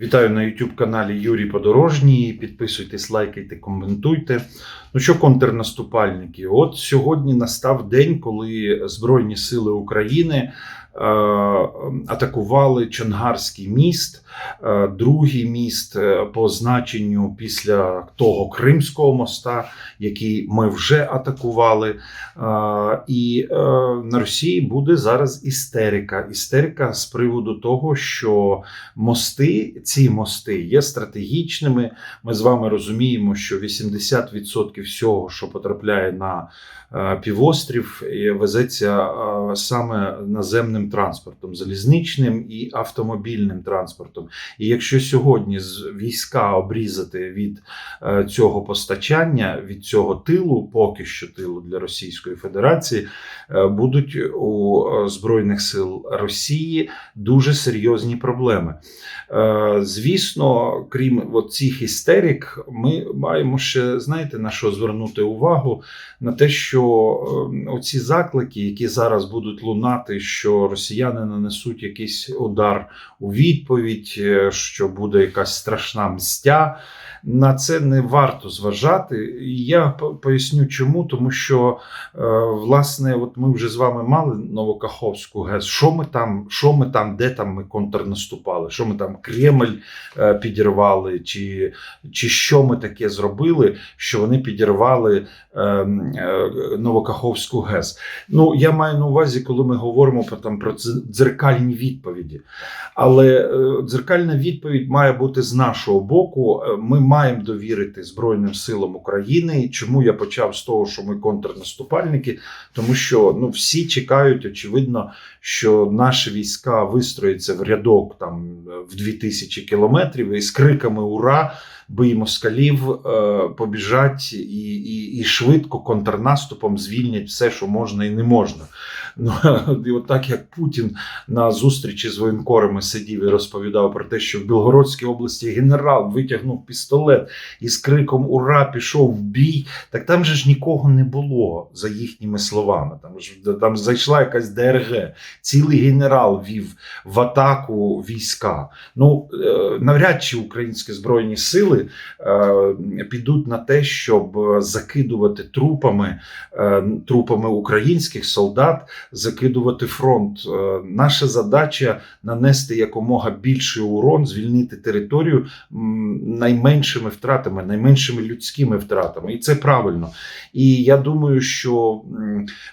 Вітаю на YouTube каналі Юрій Подорожній. Підписуйтесь, лайкайте, коментуйте. Ну що, контрнаступальники? От сьогодні настав день, коли Збройні Сили України атакували Чонгарський міст, е, другий міст е, по значенню після того Кримського моста, який ми вже атакували. Е, і е, на Росії буде зараз істерика. Істерика з приводу того, що мости, ці мости є стратегічними. Ми з вами розуміємо, що 80% всього, що потрапляє на е, півострів, везеться е, саме наземним транспортом, залізничним і автомобільним транспортом. І якщо сьогодні з війська обрізати від е, цього постачання, від цього тилу, поки що тилу для Російської Федерації, е, будуть у е, Збройних сил Росії дуже серйозні проблеми. Звісно, крім от цих істерик, ми маємо ще знаєте на що звернути увагу на те, що е, оці заклики, які зараз будуть лунати, що росіяни нанесуть якийсь удар у відповідь, е, що буде якась страшна мстя. На це не варто зважати. Я поясню, чому, тому що е, власне, от ми вже з вами мали Новокаховську ГЕС. Що ми там, що ми там, де там ми контрнаступали? Що ми там Кремль е, підірвали, чи, чи що ми таке зробили, що вони підірвали е, е, Новокаховську ГЕС? Ну, я маю на увазі, коли ми говоримо про там про дз- дзеркальні відповіді. Але е, дзеркальна відповідь має бути з нашого боку. Е, Ми маємо довірити Збройним силам України. Чому я почав з того, що ми контрнаступальники? Тому що ну всі чекають, очевидно, що наші війська вистрояться в рядок там в 2000 кілометрів і з криками Ура! Бий москалів е, побіжать і, і, і швидко контрнаступом звільнять все, що можна і не можна. Ну і от так як Путін на зустрічі з воєнкорами сидів і розповідав про те, що в Білгородській області генерал витягнув пістолет і з криком Ура! пішов в бій. Так там же ж нікого не було за їхніми словами. Там ж там зайшла якась ДРГ, цілий генерал вів в атаку війська. Ну е, навряд чи українські збройні сили е, підуть на те, щоб е, закидувати трупами, е, трупами українських солдат закидувати фронт. Наша задача нанести якомога більший урон, звільнити територію найменшими втратами, найменшими людськими втратами. І це правильно. І я думаю, що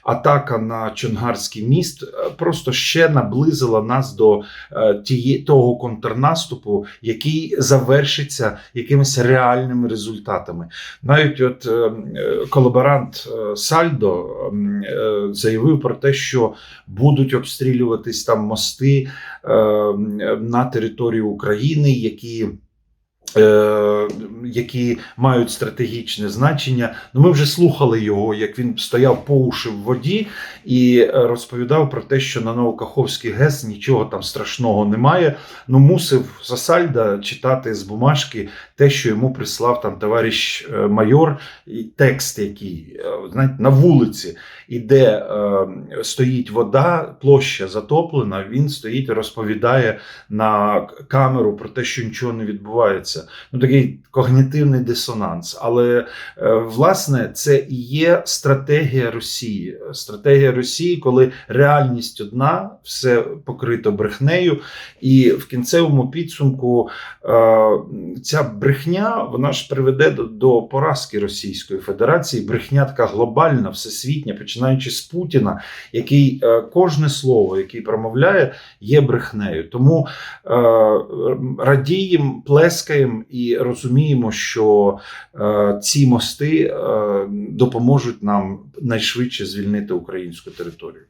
атака на Чонгарський міст просто ще наблизила нас до е, тіє, того контрнаступу, який завершиться якимись реальними результатами. Навіть от е, е, колаборант е, Сальдо заявив про те, що будуть обстрілюватись там мости на території України, які. Е, Які мають стратегічне значення. Ну, ми вже слухали його, як він стояв по уші в воді і е, розповідав про те, що на Новокаховський ГЕС нічого там страшного немає. Ну, мусив Засальда читати з бумажки те, що йому прислав там товариш е, майор, і текст, який знаєте, на вулиці, і де е, стоїть вода, площа затоплена. Він стоїть і розповідає на камеру про те, що нічого не відбувається. Ну такий когнітивний дисонанс. Але е, власне це і є стратегія Росії. Стратегія Росії, коли реальність одна, все покрито брехнею, і в кінцевому підсумку е, ця брехня вона ж приведе до, поразки Російської Федерації. Брехня така глобальна, всесвітня, починаючи з Путіна, який е, кожне слово, який промовляє, є брехнею. Тому радіємо, плескаємо і розуміємо, що е, ці мости е, допоможуть нам найшвидше звільнити українську територію.